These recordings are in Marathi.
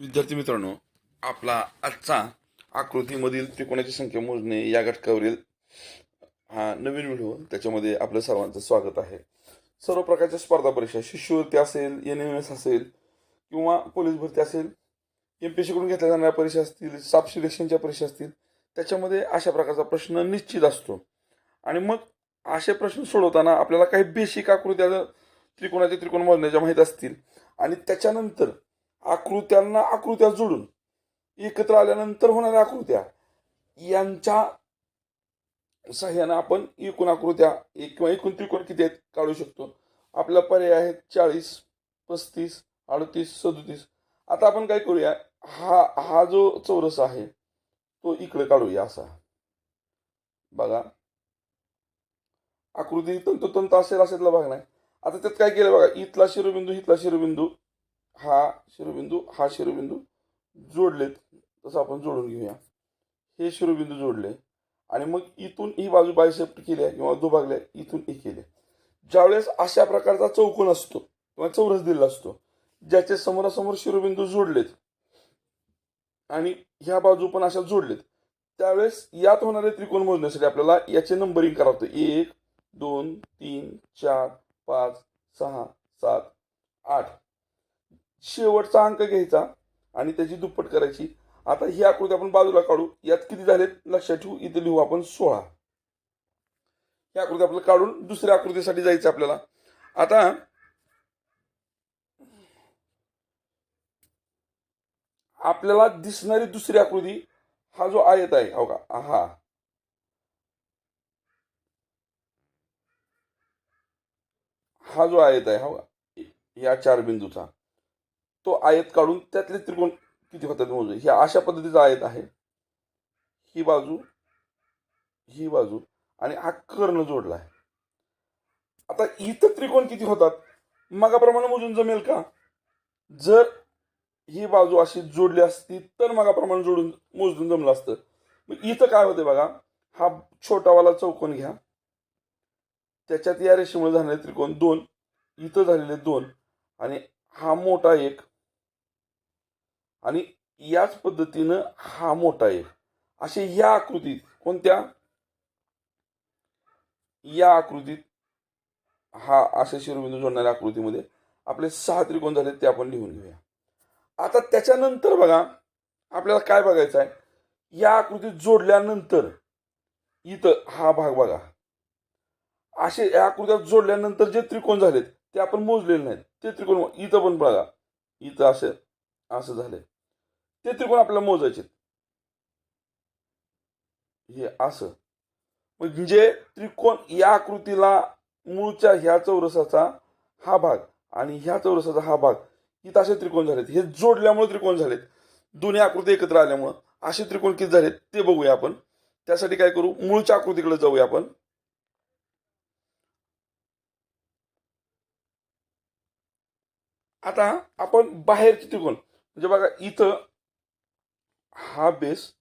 विद्यार्थी मित्रांनो आपला आजचा आकृतीमधील त्रिकोणाची संख्या मोजणे या घटकावरील हा नवीन व्हिडिओ त्याच्यामध्ये आपलं सर्वांचं स्वागत आहे. सर्व प्रकारच्या स्पर्धा परीक्षा शिष्यवृत्ती असेल एन एम एस असेल किंवा पोलीस भरती असेल एम पी सीकडून घेतल्या जाणाऱ्या परीक्षा असतील साप सिलेक्शनच्या परीक्षा असतील त्याच्यामध्ये अशा प्रकारचा प्रश्न निश्चित असतो. आणि मग असे प्रश्न सोडवताना आपल्याला काही बेसिक आकृत्या त्रिकोणाचे त्रिकोण मोजण्याच्या माहीत असतील. आणि त्याच्यानंतर आकृत्यांना आकृत्या जोडून एकत्र आल्यानंतर होणाऱ्या आकृत्या यांच्या सहाय्यानं आपण एकूण आकृत्या एक किंवा एकूण त्रिकोण किती आहेत काढू शकतो. आपला पर्याय आहेत चाळीस पस्तीस अडतीस सदोतीस. आता आपण काय करूया? हा हा जो चौरस आहे तो इकडे काढूया असा. बघा. आकृती तंतोतंत असेल असेल भाग नाही. आता त्यात काय केलं बघा? इथला शिरोबिंदू इथला शिरोबिंदू. हा शिरोबिंदू हा शिरोबिंदू जोडलेत. तसं आपण जोडून घेऊया. हे शिरोबिंदू जोडले. आणि मग इथून ही बाजू बायसेप्ट केल्या किंवा दुभागल्या इथून ही केले ज्यावेळेस अशा प्रकारचा चौकोन असतो किंवा चौरस दिलेला असतो ज्याचे समोरासमोर शिरोबिंदू जोडलेत आणि ह्या बाजू पण अशा जोडलेत त्यावेळेस यात होणारे त्रिकोण मोजण्यासाठी आपल्याला याचे नंबरिंग करावं लागतं. एक दोन तीन चार पाच सहा सात आठ. शेवटचा अंक घ्यायचा आणि त्याची दुप्पट करायची. आता ही आकृती आपण बाजूला काढू. यात किती झालेत? लक्षात ठेवू. इथे लिहू आपण सोळा. ही आकृती आपल्याला काढून दुसऱ्या आकृतीसाठी जायचं आपल्याला. आता आपल्याला दिसणारी दुसरी आकृती हा जो आयत आहे हो का? हा. हा जो आयत आहे हो का? या चार बिंदूचा. तो आयत काढून त्यातले त्रिकोण किती होतात मोजू? ही अशा पद्धतीचा आयत आहे. ही बाजू ही बाजू आणि हा कर्ण जोडला आहे. आता इथं त्रिकोण किती होतात? मगाप्रमाणे मोजून जमेल का? जर ही बाजू अशी जोडली असती तर मगाप्रमाणे जोडून मोजून जमलं असतं. मग इथं काय होते बघा? हा छोटावाला चौकोन घ्या. त्याच्यात या रेषेमुळे झालेले त्रिकोण दोन इथं झालेले दोन आणि हा मोठा एक आणि याच पद्धतीनं हा मोठा एक. असे या आकृतीत कोणत्या? या आकृतीत हा असे शिरोबिंदू जोडणाऱ्या आकृतीमध्ये आपले सहा त्रिकोण झाले ते आपण लिहून घेऊया. आता त्याच्यानंतर बघा आपल्याला काय बघायचं आहे? या आकृतीत जोडल्यानंतर इथं हा भाग बघा. असे या आकृत्यात जोडल्यानंतर जे त्रिकोण झालेत ते आपण मोजलेले नाहीत. ते त्रिकोण इथं पण बघा. इथं असं असं झालंय. ते त्रिकोण आपल्याला मोजायचे हे असं. म्हणजे त्रिकोण या आकृतीला मूळच्या ह्या चौरसाचा हा भाग आणि ह्या चौरसाचा हा भाग इथं असे त्रिकोण झालेत. हे जोडल्यामुळे त्रिकोण झालेत. दोन्ही आकृती एकत्र आल्यामुळं असे त्रिकोण किती झालेत ते बघूया आपण. त्यासाठी काय करू? मूळच्या आकृतीकडे जाऊया आपण. आता आपण बाहेरचे त्रिकोण. म्हणजे बघा इथं हा बेस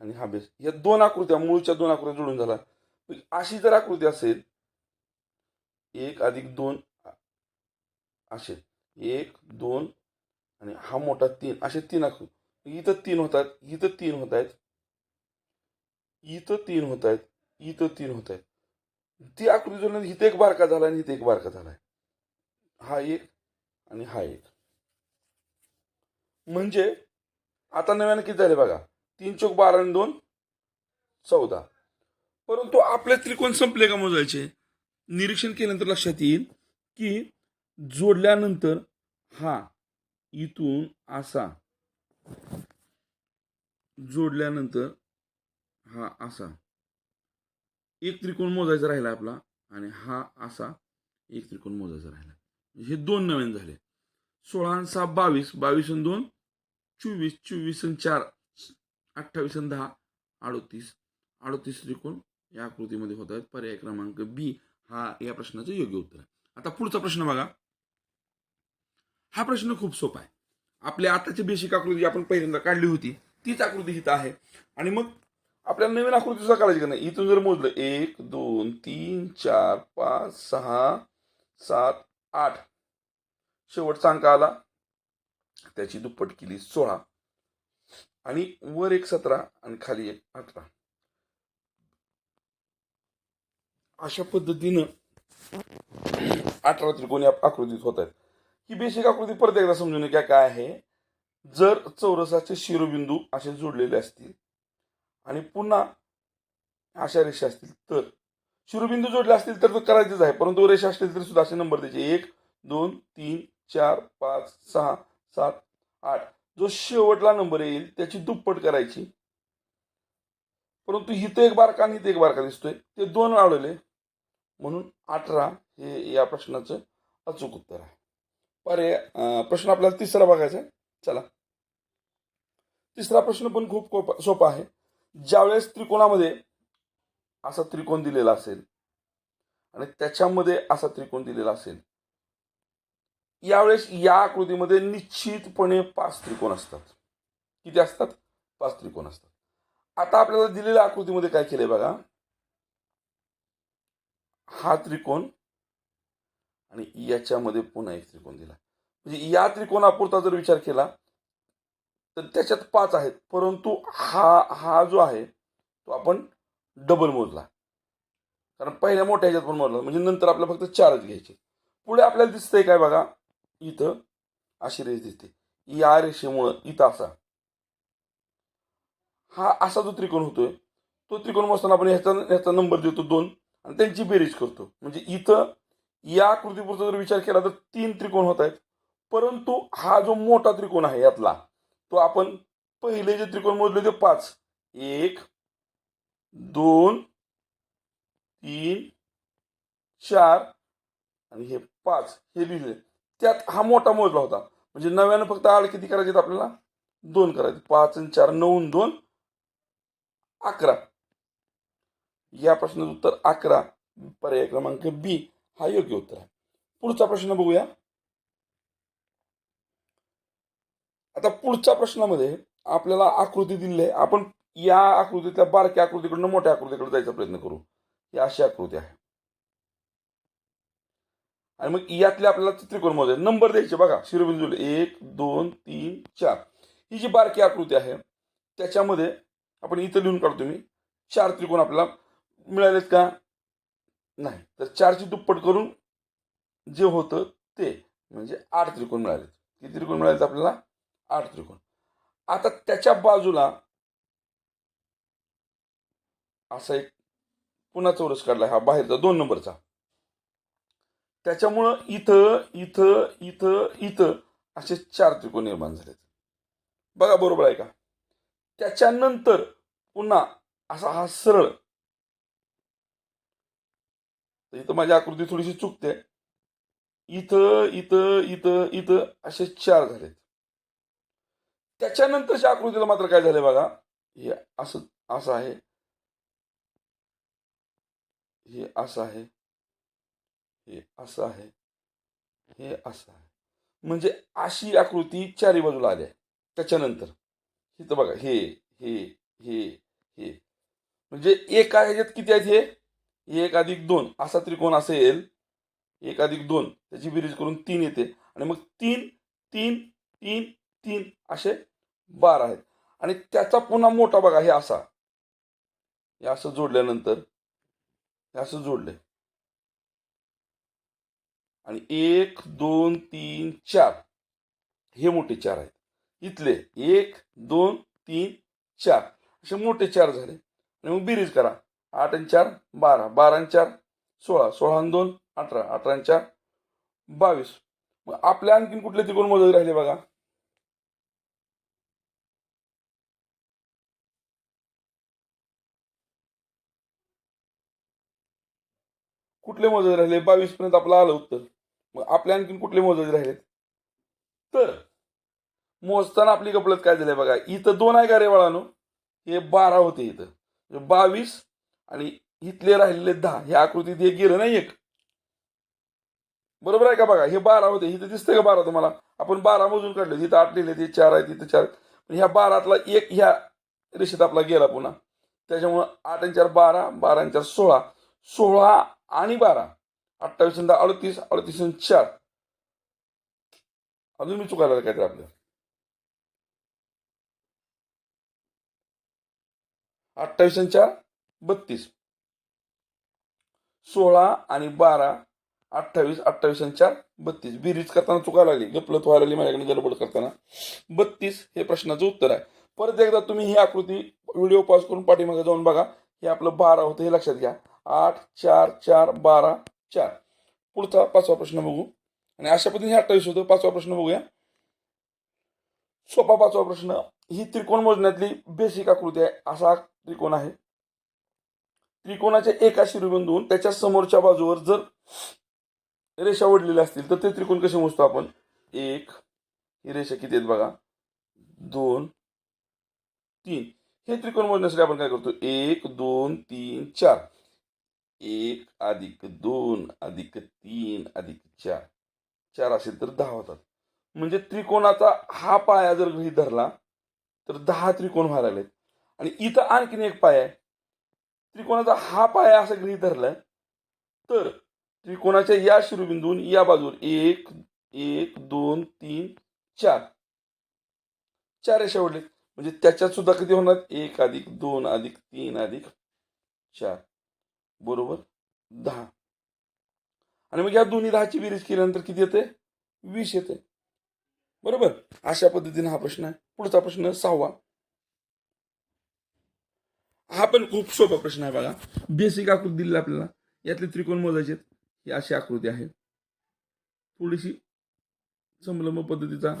आणि हा बेस या दोन आकृत्या मूळच्या दोन आकृत्या जोडून झाला अशी जर आकृती असेल एक अधिक दोन असे एक दोन आणि हा मोठा तीन असे तीन आकृती. इथं तीन होत आहेत इथं तीन होत आहेत इथं तीन होत आहेत इथं तीन होत आहेत ती आकृती जोडल्याने इथं एक बारका झाला आणि इथं एक बारका झाला. हा एक आणि हा एक. म्हणजे आता नव्यानं किती झाले बघा? तीन चौक बारा आणि दोन चौदा. परंतु आपले त्रिकोण संपले का मोजायचे? निरीक्षण केल्यानंतर लक्षात येईल की जोडल्यानंतर हा इथून असा. जोडल्यानंतर हा असा. एक त्रिकोण मोजायचा राहिला आपला आणि हा असा एक त्रिकोण मोजायचा राहिला. हे दोन नवीन झाले. सोळा आणि सहा बावीस बावीस आणि दोन चोवीस चोवीस आणि चार अठ्ठावीस आणि दहा अडोतीस. अडोतीस त्रिकोण या आकृतीमध्ये होत आहेत पर्याय क्रमांक बी हा या प्रश्नाचं योग्य उत्तर आहे. आता पुढचा प्रश्न बघा. हा प्रश्न खूप सोपा आहे. आपल्या आताची बेसिक आकृती आपण पहिल्यांदा काढली होती तीच आकृती इथं आहे. आणि मग आपल्याला नवीन आकृतीचा काढायची का नाही? इथून जर मोजलं एक दोन तीन चार पाच सहा सात आठ. शेवटचा अंक आला. त्याची दुप्पट केली सोळा. आणि वर एक सतरा आणि खाली एक अठरा. अशा पद्धतीनं अठरा त्रिकोणी आकृतीत होत आहेत ही बेसिक आकृती परत एकदा समजून घ्या काय आहे. जर चौरसाचे शिरोबिंदू असे जोडलेले असतील आणि पुन्हा अशा रेषा असतील तर शिरोबिंदू जोडले असतील तर तो करायचेच आहे. परंतु रेषा असतील तरी सुद्धा असे नंबर द्यायचे. एक दोन तीन चार पाच सहा सात आठ. जो शेवटला नंबर येईल त्याची दुप्पट करायची. परंतु इथं एक बारका आणि इथं एक बारका दिसतोय. ते दोन आढळले म्हणून अठरा हे या प्रश्नाचं अचूक उत्तर आहे. पर्याय प्रश्न आपल्याला तिसरा बघायचा आहे. चला. तिसरा प्रश्न पण खूप सोपा आहे. ज्यावेळेस त्रिकोणामध्ये असा त्रिकोण दिलेला असेल आणि त्याच्यामध्ये असा त्रिकोण दिलेला असेल यावेळेस या आकृतीमध्ये निश्चितपणे पाच त्रिकोण असतात. किती असतात? पाच त्रिकोण असतात. आता आपल्याला दिलेल्या आकृतीमध्ये काय केलंय बघा? हा त्रिकोण आणि याच्यामध्ये पुन्हा एक त्रिकोण दिला. म्हणजे या त्रिकोणापुरता जर विचार केला तर त्याच्यात पाच आहेत. परंतु हा हा जो आहे तो आपण डबल मोजला. कारण पहिल्या मोठ्या ह्याच्यात पण मोजला. म्हणजे नंतर आपल्याला फक्त चारच घ्यायचे पुढे आपल्याला दिसतंय काय बघा? इथं अशी रेष दिसते. या रेषेमुळं इथं असा. हा असा जो त्रिकोण होतोय तो त्रिकोण मोजताना आपण ह्याचा ह्याचा नंबर देतो दोन आणि त्यांची बेरीज करतो. म्हणजे इथं या आकृतीपुरता जर विचार केला तर तीन त्रिकोण होत आहेत. परंतु हा जो मोठा त्रिकोण आहे यातला तो आपण पहिले जे त्रिकोण मोजले ते पाच. एक दोन तीन चार आणि हे पाच हे लिहिले. त्यात हा मोठा मोजला होता. म्हणजे नव्यानं फक्त आड किती करायचे आपल्याला? दोन करायचे. पाच आणि चार नऊ दोन अकरा. या प्रश्नाचं उत्तर अकरा. पर्याय क्रमांक बी हा योग्य उत्तर आहे. पुढचा प्रश्न बघूया. आता पुढच्या प्रश्नामध्ये आपल्याला आकृती दिली आहे. आपण या आकृतीतल्या बारक्या आकृतीकडून मोठ्या आकृतीकडे जायचा प्रयत्न करू. ही अशी आकृती आहे. आणि मग यातले आपल्याला त्रिकोण मोजायचे. नंबर द्यायचे बघा. शिरोबिंदू एक दोन तीन चार. ही जी बारकी आकृती आहे त्याच्यामध्ये आपण इथं लिहून काढतो मी. चार त्रिकोण आपल्याला मिळालेत का? नाही. तर चारची दुप्पट करून जे होतं ते म्हणजे आठ त्रिकोण मिळालेत. किती त्रिकोण मिळालेत आपल्याला? आठ त्रिकोण. आता त्याच्या बाजूला असा एक पुन्हा चौरस काढला हा बाहेरचा दोन नंबरचा. त्याच्यामुळं इथं इथं इथं इथं असे चार त्रिकोण निर्माण झालेत. बघा बरोबर आहे का? त्याच्यानंतर पुन्हा असा हा सरळ. इथं माझी आकृती थोडीशी चुकते. इथं इथं इथं इथं असे चार झालेत. त्याच्यानंतरच्या आकृतीला मात्र काय झालंय बघा? हे असं असं आहे. हे असं आहे. हे असं आहे. हे असं आहे. म्हणजे अशी आकृती चारी बाजूला आली आहे त्याच्यानंतर इथं बघा हे हे हे हे. म्हणजे एका ह्याच्यात किती आहेत हे? एक अधिक दोन. असा त्रिकोण असेल एक अधिक दोन. त्याची बेरीज करून तीन येते. आणि मग तीन तीन तीन तीन असे बारा आहेत. आणि त्याचा पुन्हा मोठा बघा हे असा. हे असं जोडल्यानंतर. हे असं जोडले आणि एक दोन तीन चार. हे मोठे चार आहेत. इथले एक दोन तीन चार. असे मोठे चार झाले. आणि मग बिरीज करा. आठ आणि चार बारा. बारा आणि चार सोळा. सोळा आणि दोन अठरा. अठरा आणि चार बावीस. मग आपल्या आणखीन कुठले त्रिकोण मोजत राहिले बघा? कुठले मोजत राहिले? बावीस पर्यंत आपलं आलं उत्तर. मग आपल्या आणखीन कुठले मोजायचे राहिलेत? तर मोजताना आपली कपलत काय झाली बघा इथं दोन आहे का रे बाळानो हे बारा होते इथं. बावीस आणि इथले राहिलेले दहा. ह्या आकृतीत हे गेलं नाही एक. बरोबर आहे का बघा? हे बारा होते. इथं दिसतंय का बारा तुम्हाला? आपण बारा मोजून काढले. इथं आठ लिहिले ते चार आहे तिथं चार. पण ह्या बारातला एक ह्या रेषेत आपला गेला पुन्हा. त्याच्यामुळं आठ आणि चार बारा बारा आणि चार सोळा. सोळा आणि बारा. अठ्ठावीस दहा अडतीस अडतीस चार. अजून मी चुकायला काहीतरी आपल्या. अठ्ठावीस चार बत्तीस. सोळा आणि बारा अठ्ठावीस अठ्ठावीस चार बत्तीस. बिरीज करताना चुकायला लागली. गपलत व्हायला लागली माझ्याकडे गडबड करताना. बत्तीस हे प्रश्नाचं उत्तर आहे. परत एकदा तुम्ही ही आकृती व्हिडिओ पॉज करून पाठीमागे जाऊन बघा. हे आपलं बारा होतं हे लक्षात घ्या. आठ चार चार बारा चार. पुढचा पाचवा प्रश्न बघू. आणि अशा पद्धतीने अठ्ठावीस होतो. पाचवा प्रश्न बघूया. सोपा पाचवा प्रश्न. ही त्रिकोण मोजण्यातली बेसिक आकृती आहे. असा त्रिकोण आहे. त्रिकोणाच्या एका शिरोबिंदून त्याच्या समोरच्या बाजूवर जर रेषा ओढलेल्या असतील तर ते त्रिकोण कसे मोजतो आपण? एक. ही रेषा किती आहेत बघा? दोन. तीन. हे त्रिकोण मोजण्यासाठी आपण काय करतो? एक दोन तीन चार. एक अधिक दोन अधिक तीन अधिक चार. चार असेल तर दहा होतात. म्हणजे त्रिकोणाचा हा पाया जर गृहीत धरला तर दहा त्रिकोण व्हायला लागलेत. आणि इथं आणखीन एक पाय आहे. त्रिकोणाचा हा पाया असं गृहित धरलाय तर त्रिकोणाच्या या शिरोबिंदून या बाजूवर एक एक दोन तीन चार. चार रेषा ओढले म्हणजे त्याच्यात सुद्धा किती होणार? एक अधिक दोन अधिक तीन अधिक चार. बरोबर? दहा. आणि मग या दोन्ही दहाची बेरीज केल्यानंतर किती येते? वीस येते. बरोबर? अशा पद्धतीने हा प्रश्न आहे. पुढचा प्रश्न सहावा. हा पण खूप सोपा प्रश्न आहे बघा. बेसिक आकृती दिली आपल्याला. यातले त्रिकोण मोजायचे ही अशी आकृती आहे. थोडीशी संलंब पद्धतीचा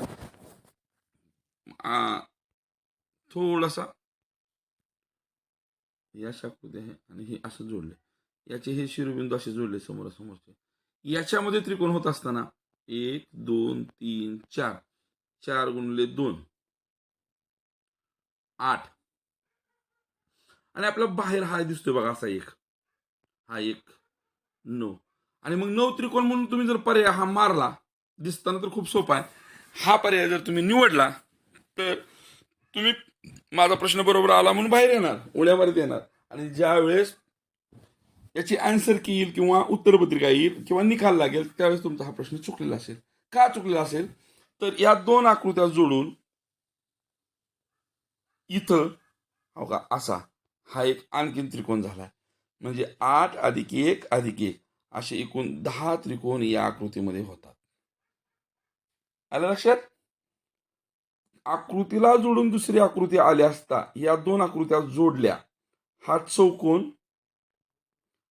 थोडासा ही अशी आकृती आहे आणि हे असं जोडले याचे हे शिरोबिंदू असे जोडले समोरासमोरचे. याच्यामध्ये त्रिकोण होत असताना एक दोन तीन चार. चार गुणले दोन. आठ. आणि आपला बाहेर हा दिसतोय बघा असा एक. हा एक नऊ. आणि मग नऊ त्रिकोण म्हणून तुम्ही जर पर्याय हा मारला दिसताना तर खूप सोपा आहे. हा पर्याय जर तुम्ही निवडला तर तुम्ही माझा प्रश्न बरोबर आला म्हणून बाहेर येणार उड्या येणार. आणि ज्या वेळेस याची आन्सर की येईल किंवा उत्तरपत्रिका येईल किंवा निकाल लागेल त्यावेळेस तुमचा हा प्रश्न चुकलेला असेल. का चुकलेला असेल? तर या दोन आकृत्या जोडून इथं हो का असा हा एक आणखीन त्रिकोण झाला म्हणजे आठ अधिक एक अधिक एक असे एकूण दहा त्रिकोण या आकृतीमध्ये होतात. आलं लक्षात? आकृतीला जोडून दुसरी आकृती आली असता या दोन आकृत्या जोडल्या हा चौकोन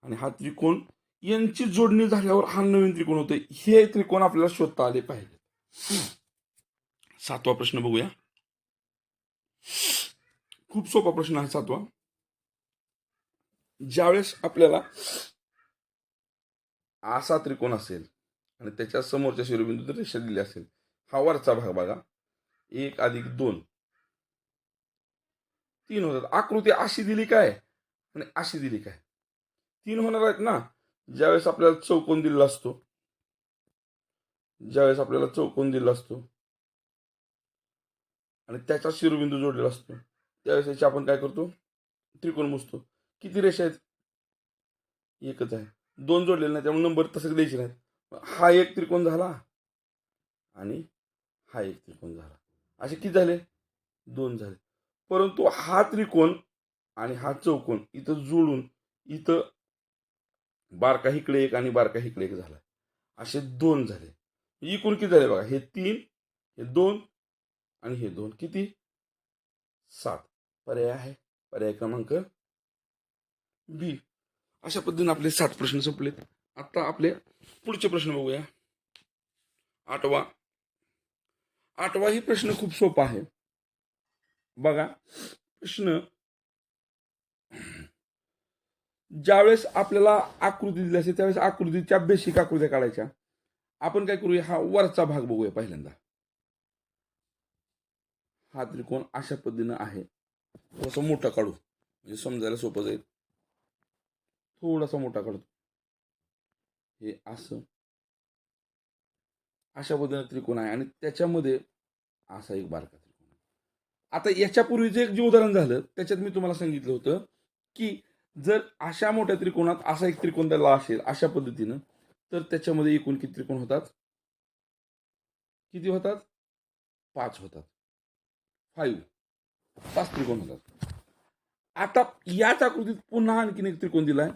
आणि हा त्रिकोण यांची जोडणी झाल्यावर हा नवीन त्रिकोण होतो हे त्रिकोण आपल्याला शोधता आले पाहिजे सातवा प्रश्न बघूया. खूप सोपा प्रश्न आहे सातवा. ज्यावेळेस आपल्याला असा त्रिकोण असेल आणि त्याच्या समोरच्या शिरोबिंदू रेषा दिली असेल हा वरचा भाग बघा. एक अधिक दोन. तीन होतात. आकृती अशी दिली काय? आणि अशी दिली काय? तीन होणार आहेत ना ज्यावेळेस आपल्याला चौकोन दिलेला असतो. ज्यावेळेस आपल्याला चौकोन दिलेला असतो. आणि त्याचा शिरोबिंदू जोडलेला असतो. त्यावेळेस याची आपण काय करतो? त्रिकोण मोजतो. किती रेषा आहेत? एकच आहे. दोन जोडलेले नाही त्यामुळे नंबर तसं द्यायचे नाहीत. हा एक त्रिकोण झाला आणि हा एक त्रिकोण झाला. असे किती झाले? दोन झाले. परंतु हा त्रिकोण आणि हा चौकोन इथं जोडून इथं बारका इकडे एक आणि बारका इकडे एक झाला. असे दोन झाले. एकूण किती झाले बघा? हे तीन हे दोन आणि हे दोन. किती? सात. पर्याय आहे. पर्याय क्रमांक बी. अशा पद्धतीने आपले सात प्रश्न संपलेत. आता आपले पुढचे प्रश्न बघूया. आठवा. आठवा ही प्रश्न खूप सोपा आहे. बघा. प्रश्न ज्यावेळेस आपल्याला आकृती दिली असेल त्यावेळेस आकृतीच्या बेसिक आकृत्या काढायच्या. आपण काय करूया? हा वरचा भाग बघूया पहिल्यांदा. हा त्रिकोण अशा पद्धतीनं आहे. थोडासा मोठा काढू. म्हणजे समजायला सोपं जाईल. थोडासा मोठा काढतो हे असं. अशा पद्धतीनं त्रिकोण आहे आणि त्याच्यामध्ये असा एक बारका त्रिकोण आता याच्यापूर्वीचं एक जे उदाहरण झालं त्याच्यात मी तुम्हाला सांगितलं होतं की जर अशा मोठ्या त्रिकोणात असा एक त्रिकोण त्याला असेल अशा पद्धतीनं तर त्याच्यामध्ये एकूण किती त्रिकोण होतात? किती होतात? पाच होतात. फाईव्ह पाच त्रिकोण होतात. आता याच आकृतीत पुन्हा आणखीन एक त्रिकोण दिलाय.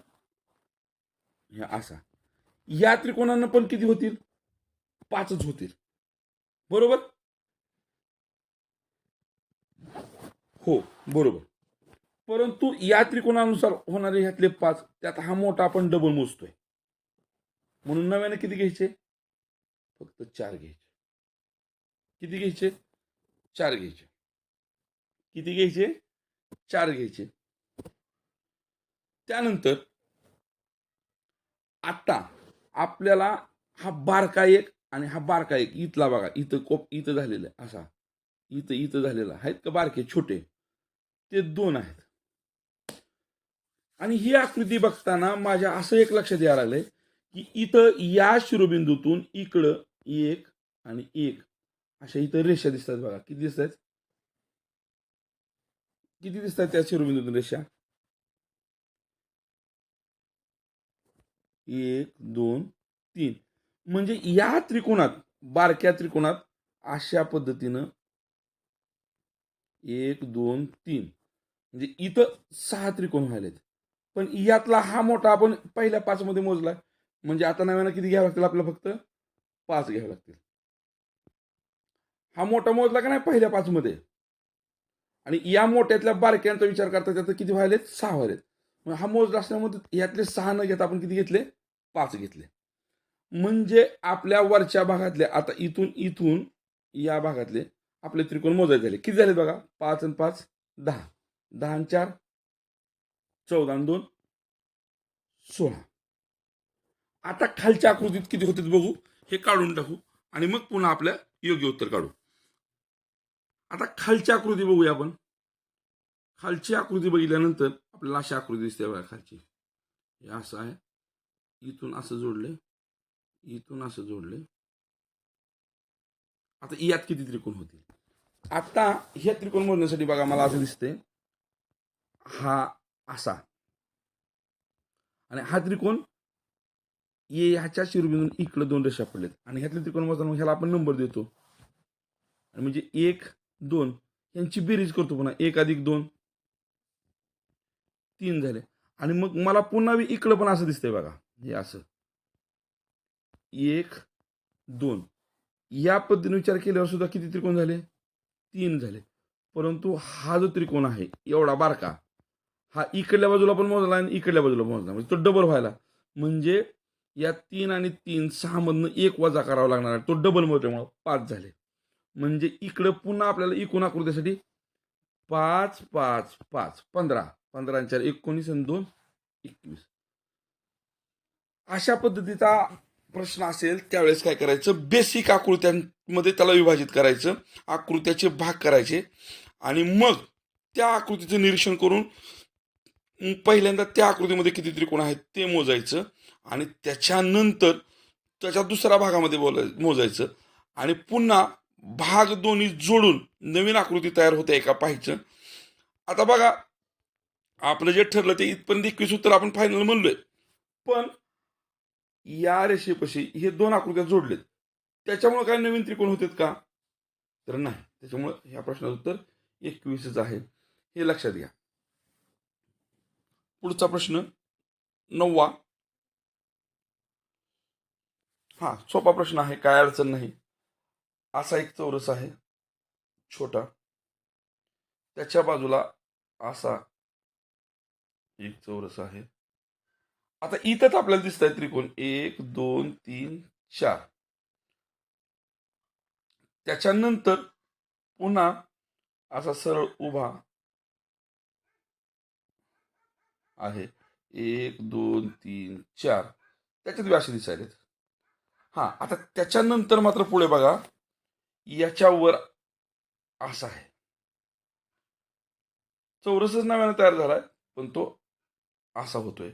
ह्या असा. या त्रिकोणांना पण किती होतील? पाचच होतील. बरोबर? हो बरोबर. परंतु या त्रिकोणानुसार होणारे ह्यातले पाच त्यात हा मोठा आपण डबल मोजतोय. म्हणून नव्याने किती घ्यायचे? फक्त चार घ्यायचे. किती घ्यायचे? चार घ्यायचे. किती घ्यायचे? चार घ्यायचे. त्यानंतर आता आपल्याला हा बारका एक आणि हा बारका एक इथला बघा इथं कोप इथं झालेला असा. इथं इथं झालेला आहेत का बारके? छोटे. ते दोन आहेत. आणि ही आकृती बघताना माझ्या असं एक लक्षात यायला लागलंय की इथं या शिरोबिंदूतून इकडं एक आणि एक. अशा इथं रेषा दिसतात बघा. किती दिसत आहेत किती दिसतात त्या शिरोबिंदूतून रेषा? एक दोन तीन. म्हणजे या त्रिकोणात बारक्या त्रिकोणात अशा पद्धतीनं एक दोन तीन. म्हणजे इथं सहा त्रिकोण व्हायलेत. पण यातला हा मोठा आपण पहिल्या पाच मध्ये मोजला. म्हणजे आता नव्यानं किती घ्यावं लागतील आपल्याला फक्त? पाच घ्यावे लागतील. हा मोठा मोजला का नाही पहिल्या पाच मध्ये? आणि या मोठ्यातल्या बारक्यांचा विचार करता त्यात किती व्हायलेत? सहा व्हायलेत. मग हा मोजला असल्यामुळे यातले सहा न घेता आपण किती घेतले? पाच घेतले. म्हणजे आपल्या वरच्या भागातले आता इथून इथून या भागातले आपले त्रिकोण मोजायचे झाले. किती झाले बघा? पाच आणि पाच दहा. दहा आणि चार चौदा दोन. सोळा. आता खालच्या आकृतीत किती होते बघू. हे काढून टाकू. आणि मग पुन्हा आपल्या योग्य उत्तर काढू. आता खालची आकृती बघूया आपण. खालची आकृती बघितल्यानंतर आपल्याला अशी आकृती दिसते बघा खालची. हे असं आहे. इथून असं जोडले इथून असं जोडले आता यात किती त्रिकोण होतील? आता हे त्रिकोण मोजण्यासाठी बघा मला असं दिसते हा असा. आणि हा त्रिकोण ये ह्याच्या शिरोबिंदून इकडं दोन रेषा पडलेत. आणि ह्यातले त्रिकोण मोजताना ह्याला आपण नंबर देतो. आणि म्हणजे एक दोन यांची बेरीज करतो पुन्हा. एक अधिक दोन. तीन झाले. आणि मग मला पुन्हा इकडं पण असं दिसतंय बघा. हे असं. एक दोन. या पद्धतीने विचार केल्यावर सुद्धा किती त्रिकोण झाले? तीन झाले. परंतु हा जो त्रिकोण आहे एवढा बारका. हा इकडल्या बाजूला पण मोजला आणि इकडल्या बाजूला मोजला. म्हणजे तो डबल व्हायला. म्हणजे या तीन आणि तीन सहामधनं एक वजा करावा लागणार आहे. तो डबल मोजल्यामुळं पाच झाले. म्हणजे इकडं पुन्हा आपल्याला एकूण आकृतीसाठी पाच पाच पाच पंधरा. पंधरा चार एकोणीस आणि दोन एकवीस. अशा पद्धतीचा प्रश्न असेल त्यावेळेस काय करायचं? बेसिक आकृत्यांमध्ये त्याला विभाजित करायचं. आकृत्याचे भाग करायचे. आणि मग त्या आकृतीचं निरीक्षण करून पहिल्यांदा त्या आकृतीमध्ये किती त्रिकोण आहेत ते मोजायचं आणि त्याच्यानंतर त्याच्या दुसऱ्या भागामध्ये बोलाय मोजायचं. आणि पुन्हा भाग दोन्ही जोडून नवीन आकृती तयार होते का पाहायचं आता बघा आपलं जे ठरलं ते इथपर्यंत एकवीस उत्तर आपण फायनल म्हणलोय. पण या रेषेपाशी हे दोन आकृत्या जोडलेत. त्याच्यामुळे काय नवीन त्रिकोण होतात का? तर नाही. त्याच्यामुळे ह्या प्रश्नाचं उत्तर एकवीसच आहे. हे लक्षात घ्या. पुढचा प्रश्न नववा. हा सोपा प्रश्न आहे काय अडचण नाही. असा एक चौरस आहे छोटा. त्याच्या बाजूला असा एक चौरस आहे. आता इथंच आपल्याला दिसत आहे त्रिकोण. एक दोन तीन चार. त्याच्यानंतर पुन्हा असा सरळ उभा आहे. एक दोन तीन चार. त्याच्यात व्यास असे दिसायलेत. हा आता त्याच्यानंतर मात्र पुढे बघा. याच्यावर असा आहे. चौरसच नव्यानं तयार झालाय पण तो असा होतोय.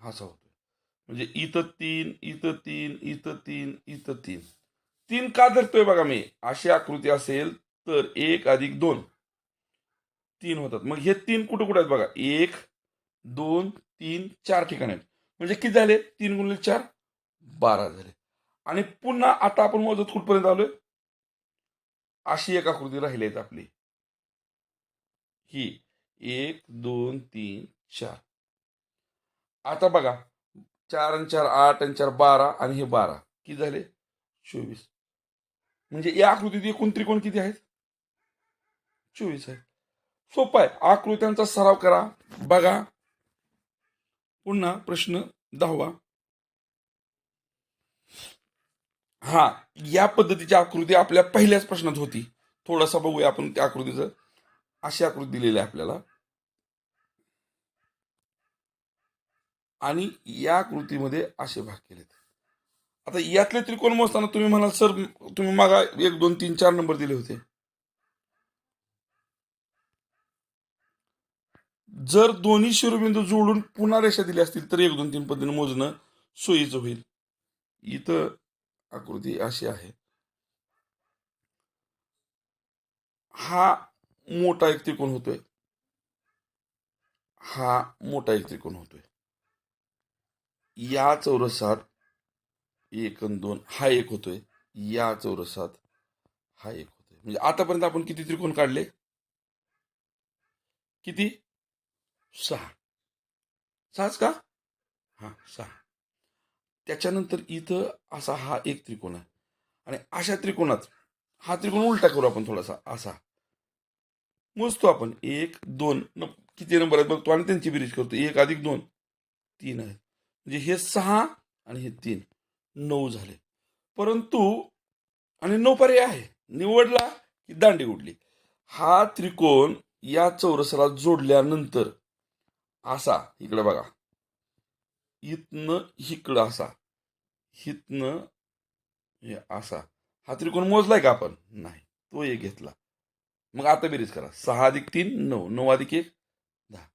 असा होतोय. म्हणजे इथं तीन इथं तीन इथं तीन इथं तीन. तीन का धरतोय बघा मी? अशी आकृती असेल तर एक अधिक दोन. तीन होतात. मग हे तीन कुठं कुठं आहेत बघा? एक दोन तीन चार ठिकाणी आहेत. म्हणजे किती झाले? तीन गुणिले चार बारा झाले. आणि पुन्हा आता आपण मोजत कुठपर्यंत आलोय? अशी एक आकृती राहिली आहेत आपली. ही एक दोन तीन चार. आता बघा. चार आणि चार आठ आणि चार बारा आणि हे बारा. किती झाले? चोवीस. म्हणजे या आकृतीत एकूण त्रिकोण किती आहेत? चोवीस आहेत. सोपं आहे. आकृत्यांचा सराव करा. बघा. पुन्हा प्रश्न दहावा. हा या पद्धतीची आकृती आपल्या पहिल्याच प्रश्नात होती. थोडासा बघूया आपण त्या आकृतीचं. अशी आकृती दिलेली आहे आपल्याला. आणि या आकृतीमध्ये असे भाग केलेत. आता यातले त्रिकोण मोजताना तुम्ही म्हणाल सर तुम्ही मागा एक दोन तीन चार नंबर दिले होते. जर दोन्ही शिरोबिंदू जोडून पुन्हा रेषा दिली असतील तर एक दोन तीन पद्धतीने मोजणं सोयीचं होईल. इथं आकृती अशी आहे. हा मोठा एक त्रिकोण होतोय. हा मोठा एक त्रिकोण होतोय. या चौरसात एक आणि दोन हा एक होतोय. या चौरसात हा एक होतोय. म्हणजे आतापर्यंत आपण किती त्रिकोण काढले? किती? सहा. सहाच का? हा सहा. त्याच्यानंतर इथं असा हा एक त्रिकोण आहे. आणि अशा त्रिकोणात हा त्रिकोण उलटा करू आपण थोडासा असा. मोजतो आपण. एक दोन न किती नंबर आहेत बघतो आणि त्यांची बिरीज करतो. एक अधिक दोन तीन आहेत. म्हणजे हे सहा आणि हे तीन. नऊ झाले. परंतु आणि नऊ पर्याय आहे. निवडला की दांडी उडली. हा त्रिकोण या चौरसाला जोडल्यानंतर असा इकडे बघा. इथनं इकडं असा. हितनं हे असा. हा त्रिकोण मोजलाय का आपण? नाही. तो एक घेतला. मग आता बेरीज करा. सहा अधिक तीन नऊ. नऊ अधिक एक दहा.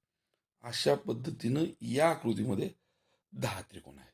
अशा पद्धतीनं या आकृतीमध्ये दहा त्रिकोण आहे